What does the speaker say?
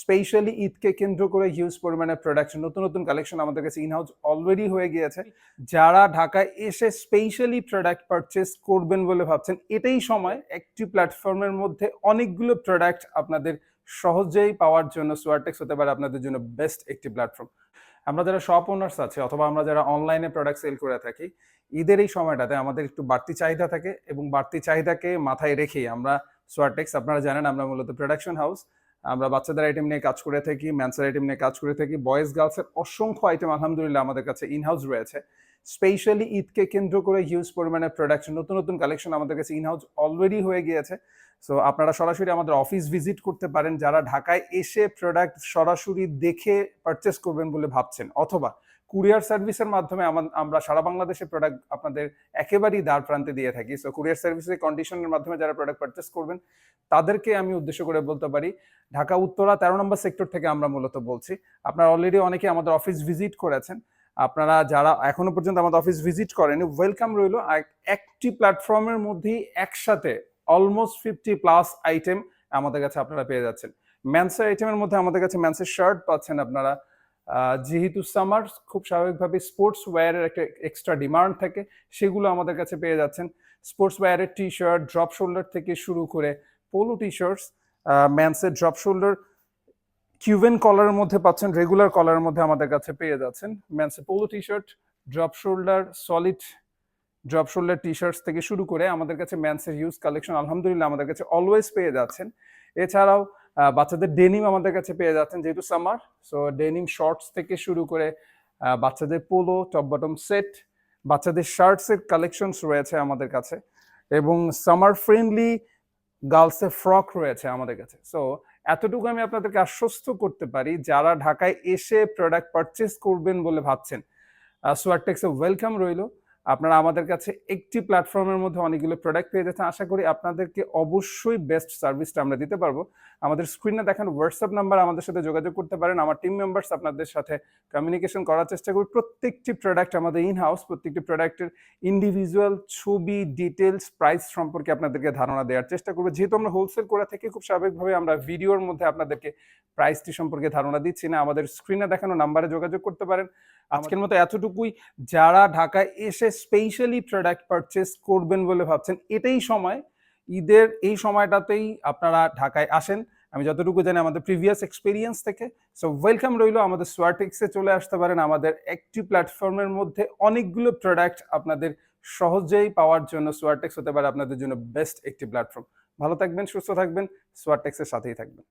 Specially ঈদকে কেন্দ্র করে হিউজ পরিমাণে প্রোডাকশন নতুন নতুন কালেকশন আমাদের কাছে ইনহাউস অলরেডি হয়ে গিয়েছে। যারা ঢাকায় এসে স্পেশালি প্রোডাক্ট পারচেস করবেন বলে ভাবছেন, এটাই সময় একটি প্ল্যাটফর্মের মধ্যে অনেকগুলো প্রোডাক্ট আপনাদের সহজেই পাওয়ার জন্য সোয়ারটেক্স হতে পারে আপনাদের জন্য বেস্ট একটি প্ল্যাটফর্ম আমরা যারা শপ ওনার্স আছে অথবা আমরা যারা অনলাইনে প্রোডাক্ট সেল করে থাকি, ঈদের এই সময়টাতে আমাদের একটু বাড়তি চাহিদা থাকে এবং বাড়তি চাহিদাকে মাথায় রেখেই আমরা সোয়ারটেক্স আপনারা জানেন আমরা মূলত প্রোডাকশন হাউস আমরা বাচ্চাদের আইটেম নিয়ে কাজ করে থাকি ম্যান্সের আইটেম নিয়ে কাজ করে থাকি বয়েজ গার্লসের অসংখ্য আইটেম আলহামদুলিল্লাহ আমাদের কাছে ইনহাউস রয়েছে। স্পেশালি ঈদকে কেন্দ্র করে হিউজ পরিমাণে প্রোডাকশন নতুন নতুন কালেকশন আমাদের কাছে ইনহাউস অলরেডি হয়ে গিয়েছে। সো আপনারা সরাসরি আমাদের অফিস ভিজিট করতে পারেন, যারা ঢাকায় এসে প্রোডাক্ট সরাসরি দেখে পারচেস করবেন বলে ভাবছেন, অথবা কুরিয়ার সার্ভিসের মাধ্যমে আমা- আমরা সারা বাংলাদেশে প্রোডাক্ট আপনাদের একেবারেই দ্বার প্রান্তে দিয়ে থাকি। সো কুরিয়ার সার্ভিসের কন্ডিশনের মাধ্যমে যারা প্রোডাক্ট পারচেস করবেন, তাদেরকে আমি উদ্দেশ্য করে বলতে পারি, ঢাকা, উত্তরা, তেরো নম্বর সেক্টর থেকে আমরা মূলত বলছি। আপনারা অলরেডি অনেকে আমাদের অফিস ভিজিট করেছেন। আপনারা যারা এখনও পর্যন্ত আমাদের অফিস ভিজিট করেনি ওয়েলকাম রইল। একটি প্ল্যাটফর্মের মধ্যেই একসাথে অলমোস্ট ফিফটি প্লাস আইটেম আমাদের কাছে আপনারা পেয়ে যাচ্ছেন। ম্যান্সের আইটেমের মধ্যে আমাদের কাছে ম্যান্সের শার্ট পাচ্ছেন আপনারা। যেহেতু সামার খুব স্বাভাবিকভাবে স্পোর্টস ওয়্যারের একটা এক্সট্রা ডিমান্ড থাকে, সেগুলো আমাদের কাছে পেয়ে যাচ্ছেন। স্পোর্টস ওয়্যারের টি শার্ট ড্রপ শোল্ডার থেকে শুরু করে পোলো টি শার্টস ম্যান্সের ড্রপ শোল্ডার কিউভেন কলারের মধ্যে পাচ্ছেন রেগুলার কলারের মধ্যে আমাদের কাছে পেয়ে যাচ্ছেন। ম্যান্সের polo T shirt drop shoulder solid drop shoulder T shirts থেকে শুরু করে আমাদের কাছে ম্যানসের ইউজ কালেকশন আলহামদুলিল্লাহ, আমাদের কাছে অলওয়েজ পেয়ে যাচ্ছেন। এছাড়াও বাচ্চাদের ডেনিম আমাদের কাছে পেয়ে যাচ্ছেন যেহেতু সামার সো ডেনিম শর্টস থেকে শুরু করে বাচ্চাদের পোলো টপ বটম সেট বাচ্চাদের শার্টসের কালেকশনস রয়েছে আমাদের কাছে, এবং সামার ফ্রেন্ডলি গার্লসের ফ্রক রয়েছে আমাদের কাছে। সো এতটুকু আমি আপনাদেরকে আশ্বস্ত করতে পারি, যারা ঢাকায় এসে প্রোডাক্ট পারচেস করবেন বলে ভাবছেন সোয়ারটেক্সে ওয়েলকাম রইল। আপনারা আমাদের কাছে একটি প্ল্যাটফর্মের মধ্যে অনেকগুলো প্রোডাক্ট পেয়ে যাচ্ছেন। আশা করি আপনাদেরকে অবশ্যই বেস্ট সার্ভিসটা আমরা দিতে পারব। আমাদের স্ক্রিনে দেখানো হোয়াটসঅ্যাপ নাম্বার আমাদের সাথে যোগাযোগ করতে পারেন। আমার টিম মেম্বার্স আপনাদের সাথে কমিউনিকেশন করার চেষ্টা করি। প্রত্যেকটি প্রোডাক্ট আমাদের ইন হাউস প্রত্যেকটি প্রোডাক্টের ইন্ডিভিজুয়াল ছবি ডিটেলস প্রাইস সম্পর্কে আপনাদেরকে ধারণা দেওয়ার চেষ্টা করব। যেহেতু আমরা হোলসেল করে থেকে খুব স্বাভাবিকভাবে আমরা ভিডিওর মধ্যে আপনাদেরকে প্রাইসটি সম্পর্কে ধারণা দিচ্ছি না। আমাদের স্ক্রিনে দেখানো নাম্বারে যোগাযোগ করতে পারেন। আজকের মতো এতটুকুই। যারা ঢাকায় এসে স্পেশালি প্রোডাক্ট পারচেস করবেন বলে ভাবছেন, এটাই সময়। ঈদের এই সময়টাতেই আপনারা ঢাকায় আসেন। আমি যতটুকু জানি আমাদের প্রিভিয়াস এক্সপিরিয়েন্স থেকে। সো ওয়েলকাম রইল আমাদের সোয়ারটেক্সে চলে আসতে পারেন। আমাদের একটি প্ল্যাটফর্মের মধ্যে অনেকগুলো প্রোডাক্ট আপনাদের সহজেই পাওয়ার জন্য সোয়ারটেক্স হতে পারে আপনাদের জন্য বেস্ট একটি প্ল্যাটফর্ম ভালো থাকবেন, সুস্থ থাকবেন সোয়ারটেক্সের সাথেই থাকবেন।